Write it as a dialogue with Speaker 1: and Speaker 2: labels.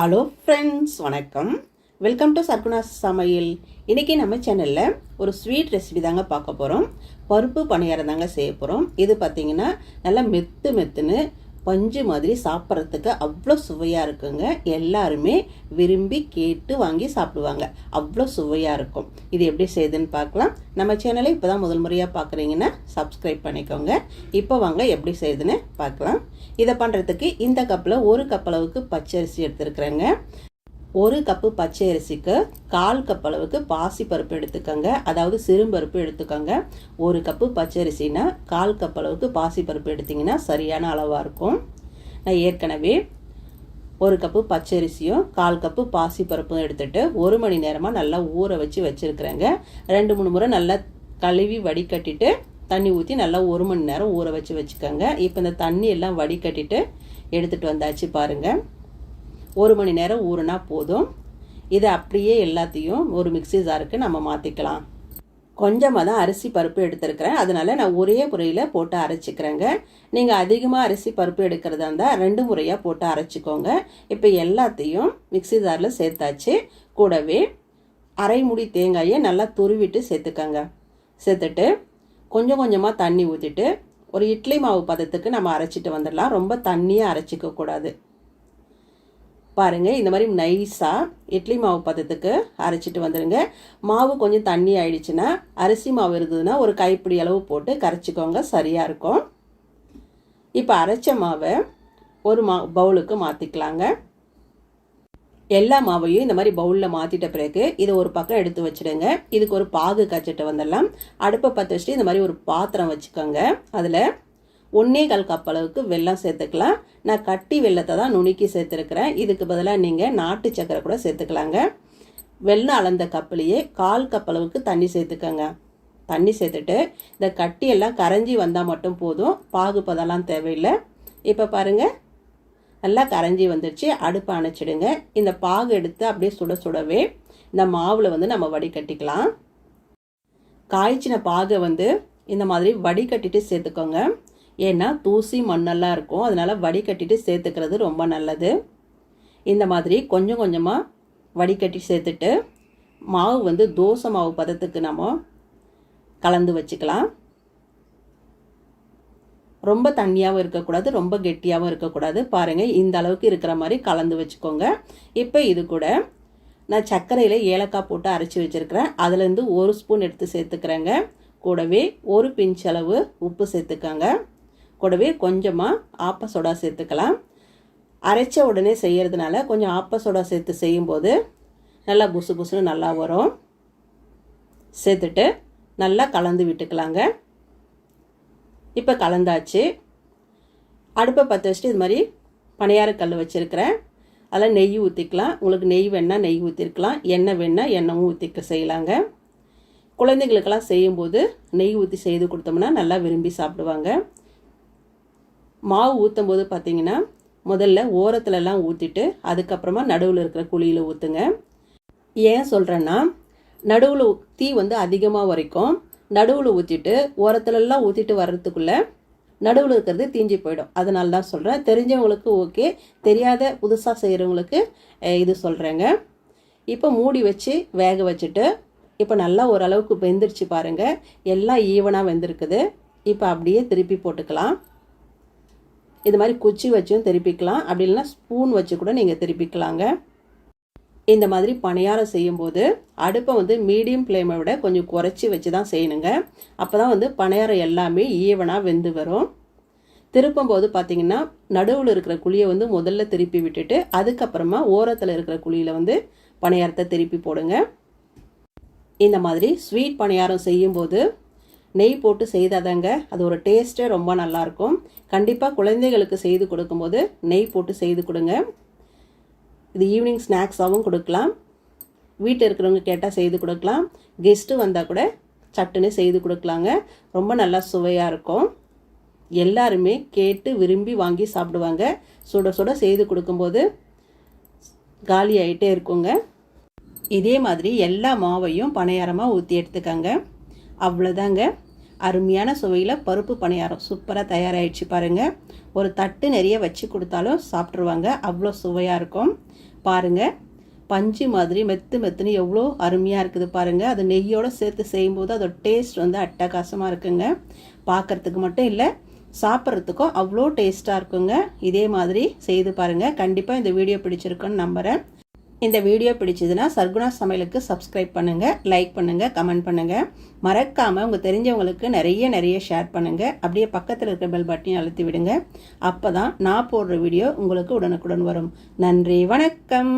Speaker 1: Hello friends வணக்கம். Welcome to சர்க்குனாஸ் சமையல். இன்றைக்கி நம்ம சேனலில் ஒரு ஸ்வீட் ரெசிபி தாங்க பார்க்க போகிறோம் பருப்பு பணியாரம் தாங்க செய்ய போகிறோம் இது பார்த்திங்கன்னா நல்லா மெத்து மெத்துன்னு பஞ்சு மாதிரி சாப்பிட்றதுக்கு அவ்வளோ சுவையாக இருக்குங்க. எல்லாருமே விரும்பி கேட்டு வாங்கி சாப்பிடுவாங்க. அவ்வளோ சுவையாக இருக்கும். இது எப்படி செய்யுதுன்னு பார்க்கலாம். நம்ம சேனலை இப்போ தான் முதல் முறையாக பார்க்குறீங்கன்னா சப்ஸ்கிரைப் பண்ணிக்கோங்க. இப்போ வாங்க எப்படி செய்யுதுன்னு பார்க்கலாம். இதை பண்ணுறதுக்கு இந்த கப்பில் ஒரு கப் அளவுக்கு பச்சரிசி எடுத்துருக்குறேங்க. ஒரு கப்பு பச்சை அரிசிக்கு கால் கப் அளவுக்கு பாசி பருப்பு எடுத்துக்கோங்க. அதாவது சிறுபருப்பு எடுத்துக்கோங்க. ஒரு கப்பு பச்சை அரிசினா கால் கப் அளவுக்கு பாசி பருப்பு எடுத்திங்கன்னா சரியான அளவாக இருக்கும். நான் ஏற்கனவே ஒரு கப்பு பச்சரிசியும் கால் கப்பு பாசி பருப்பும் எடுத்துட்டு ஒரு மணி நேரமாக நல்லா ஊற வச்சு வச்சுருக்குறேங்க. ரெண்டு மூணு முறை நல்லா கழுவி வடிகட்டிட்டு தண்ணி ஊற்றி நல்லா ஒரு மணி நேரம் ஊற வச்சு வச்சுக்கோங்க. இப்போ இந்த தண்ணி எல்லாம் வடிகட்டிட்டு எடுத்துகிட்டு வந்தாச்சு பாருங்கள் ஒரு மணி நேரம் ஊறுனா போதும். இதை அப்படியே எல்லாத்தையும் ஒரு மிக்சி ஜாருக்கு நம்ம மாற்றிக்கலாம் கொஞ்சமாக தான் அரிசி பருப்பு எடுத்துருக்கிறேன். அதனால் நான் ஒரே முறையில் போட்டு அரைச்சிக்கிறேங்க. நீங்கள் அதிகமாக அரிசி பருப்பு எடுக்கிறதா இருந்தால் ரெண்டு முறையாக போட்டு அரைச்சிக்கோங்க. இப்போ எல்லாத்தையும் மிக்சி ஜாரில் சேர்த்தாச்சு. கூடவே அரை முடி தேங்காயை நல்லா துருவிட்டு சேர்த்துக்கோங்க. சேர்த்துட்டு கொஞ்சம் கொஞ்சமாக தண்ணி ஊற்றிட்டு ஒரு இட்லி மாவு பதத்துக்கு நம்ம அரைச்சிட்டு வந்துடலாம். ரொம்ப தண்ணியாக அரைச்சிக்க கூடாது. பாருங்கள் இந்த மாதிரி நைஸாக இட்லி மாவு பதத்துக்கு அரைச்சிட்டு வந்துடுங்க மாவு கொஞ்சம் தண்ணி ஆயிடுச்சுன்னா அரிசி மாவு இருந்ததுன்னா ஒரு கைப்பிடி அளவு போட்டு கரைச்சிக்கோங்க சரியாக இருக்கும். இப்போ அரைச்ச மாவை ஒரு மா பவுலுக்கு மாற்றிக்கலாங்க எல்லா மாவையும் இந்த மாதிரி பவுலில் மாற்றிட்ட பிறகு இதை ஒரு பக்கம் எடுத்து வச்சுடுங்க. இதுக்கு ஒரு பாகு காய்ச்சிட்டு வந்துடலாம். அடுப்பை பற்ற வச்சுட்டு இந்த மாதிரி ஒரு பாத்திரம் வச்சுக்கோங்க. அதில் ஒன்றே கால் கப் அளவுக்கு வெல்லம் சேர்த்துக்கலாம். நான் கட்டி வெள்ளத்தை தான் நுணுக்கி சேர்த்துருக்கிறேன். இதுக்கு பதிலாக நீங்கள் நாட்டு சக்கரை கூட சேர்த்துக்கலாங்க. வெள்ளம் அளந்த கப்புலேயே கால் கப் அளவுக்கு தண்ணி சேர்த்துக்கோங்க. தண்ணி சேர்த்துட்டு இந்த கட்டியெல்லாம் கரைஞ்சி வந்தால் மட்டும் போதும். பாகு பதெல்லாம் தேவையில்லை. இப்போ பாருங்கள் நல்லா கரைஞ்சி வந்துடுச்சு அடுப்பை அணைச்சிடுங்க. இந்த பாகு எடுத்து அப்படியே சுட சுடவே இந்த மாவில் வந்து நம்ம வடிகட்டிக்கலாம் காய்ச்சின பாகை வந்து இந்த மாதிரி வடிகட்டிட்டு சேர்த்துக்கோங்க. ஏன்னா தூசி மண்ணெல்லாம் இருக்கும். அதனால் வடிகட்டிட்டு சேர்த்துக்கிறது ரொம்ப நல்லது. இந்த மாதிரி கொஞ்சம் கொஞ்சமாக வடிகட்டி சேர்த்துட்டு மாவு வந்து தோசை மாவு பதத்துக்கு நம்ம கலந்து வச்சுக்கலாம். ரொம்ப தண்ணியாகவும் இருக்கக்கூடாது ரொம்ப கெட்டியாகவும் இருக்கக்கூடாது. பாருங்கள் இந்த அளவுக்கு இருக்கிற மாதிரி கலந்து வச்சுக்கோங்க. இப்போ இது கூட நான் சர்க்கரையில் ஏலக்காய் போட்டு அரைச்சி வச்சுருக்கிறேன். அதுலேருந்து ஒரு ஸ்பூன் எடுத்து சேர்த்துக்கிறேங்க. கூடவே ஒரு பிஞ்ச் அளவு உப்பு சேர்த்துக்கோங்க. கூடவே கொஞ்சமாக ஆப்ப சோடா சேர்த்துக்கலாம். அரைச்ச உடனே செய்கிறதுனால கொஞ்சம் ஆப்ப சோடா சேர்த்து செய்யும்போது நல்லா புசு புசுன்னு நல்லா வரும். சேர்த்துட்டு நல்லா கலந்து விட்டுக்கலாங்க. இப்போ கலந்தாச்சு. அடுப்பை பற்ற வச்சுட்டு இது மாதிரி பணியாரக்கல் வச்சுருக்கிறேன். அதில் நெய் ஊற்றிக்கலாம் உங்களுக்கு நெய் வேணால் நெய் ஊற்றிருக்கலாம் எண்ணெய் வேணால் எண்ணெயும் ஊற்றிக்க செய்யலாங்க. குழந்தைங்களுக்கெல்லாம் செய்யும்போது நெய் ஊற்றி செய்து கொடுத்தோம்னா நல்லா விரும்பி சாப்பிடுவாங்க. மாவு ஊற்றும் போது பார்த்தீங்கன்னா முதல்ல ஓரத்துலலாம் ஊற்றிட்டு அதுக்கப்புறமா நடுவில் இருக்கிற குழியில் ஊற்றுங்க ஏன் சொல்கிறேன்னா நடுவில் தீ வந்து அதிகமாக வரைக்கும் நடுவில் ஊற்றிட்டு ஓரத்துலலாம் ஊற்றிட்டு வர்றதுக்குள்ளே நடுவில் இருக்கிறது தீஞ்சி போயிடும். அதனால தான் சொல்கிறேன் தெரிஞ்சவங்களுக்கு ஓகே தெரியாத புதுசாக செய்கிறவங்களுக்கு இது சொல்கிறேங்க இப்போ மூடி வச்சு வேக வச்சுட்டு இப்போ நல்லா ஓரளவுக்கு வெந்துருச்சு பாருங்கள் எல்லாம் ஈவனாக வெந்திருக்குது. இப்போ அப்படியே திருப்பி போட்டுக்கலாம். இது மாதிரி குச்சி வச்சும் திருப்பிக்கலாம். அப்படி இல்லைன்னா ஸ்பூன் வச்சு கூட நீங்கள் திருப்பிக்கலாங்க. இந்த மாதிரி பணியாரம் செய்யும்போது அடுப்பை வந்து மீடியம் ஃப்ளேமை விட கொஞ்சம் குறைச்சி வச்சு தான் செய்யணுங்க. அப்போ தான் வந்து பணியாரம் எல்லாமே ஈவனாக வெந்து வரும். திருப்பும் போது பார்த்தீங்கன்னா நடுவில் இருக்கிற குழியை வந்து முதல்ல திருப்பி விட்டுட்டு அதுக்கப்புறமா ஓரத்தில் இருக்கிற குழியில் வந்து பணியாரத்தை திருப்பி போடுங்க. இந்த மாதிரி ஸ்வீட் பணியாரம் செய்யும்போது நெய் போட்டு செய்தாதாங்க அது ஒரு டேஸ்ட்டே ரொம்ப நல்லாயிருக்கும் கண்டிப்பாக குழந்தைகளுக்கு செய்து கொடுக்கும்போது நெய் போட்டு செய்து கொடுங்க. இது ஈவினிங் ஸ்நாக்ஸாகவும் கொடுக்கலாம். வீட்டில் இருக்கிறவங்க கேட்டால் செய்து கொடுக்கலாம். கெஸ்ட்டு வந்தால் கூட சட்டுன்னு செய்து கொடுக்கலாங்க. ரொம்ப நல்லா சுவையாக இருக்கும். எல்லாருமே கேட்டு விரும்பி வாங்கி சாப்பிடுவாங்க. சுட சுட செய்து கொடுக்கும்போது காலி ஆகிட்டே இருக்குங்க. இதே மாதிரி எல்லா மாவையும் பணியாரமாக ஊற்றி எடுத்துக்கங்க. அவ்வளோதாங்க அருமையான சுவையில் பருப்பு பணியாரம் சூப்பராக தயாராகிடுச்சு பாருங்கள் ஒரு தட்டு நிறைய வச்சு கொடுத்தாலும் சாப்பிட்ருவாங்க அவ்வளோ சுவையாக இருக்கும். பாருங்கள் பஞ்சு மாதிரி மெத்து மெத்துன்னு எவ்வளோ அருமையாக இருக்குது பாருங்கள் அது நெய்யோடு சேர்த்து செய்யும்போது அதோட டேஸ்ட் வந்து அட்டகாசமாக இருக்குங்க. பார்க்குறதுக்கு மட்டும் இல்லை சாப்பிட்றதுக்கும் அவ்வளோ டேஸ்ட்டாக இருக்குங்க. இதே மாதிரி செய்து பாருங்கள் கண்டிப்பாக இந்த வீடியோ பிடிச்சிருக்குன்னு நம்புகிறேன் இந்த வீடியோ பிடிச்சதுன்னா சர்க்குணா சமையலுக்கு சப்ஸ்கிரைப் பண்ணுங்கள் லைக் பண்ணுங்கள் கமெண்ட் பண்ணுங்கள் மறக்காமல் உங்கள் தெரிஞ்சவங்களுக்கு நிறைய நிறைய ஷேர் பண்ணுங்கள் அப்படியே பக்கத்தில் இருக்கிற பெல் பட்டனையும் அழுத்தி விடுங்க. அப்போ தான் நான் போடுற வீடியோ உங்களுக்கு உடனுக்குடன் வரும். நன்றி வணக்கம்.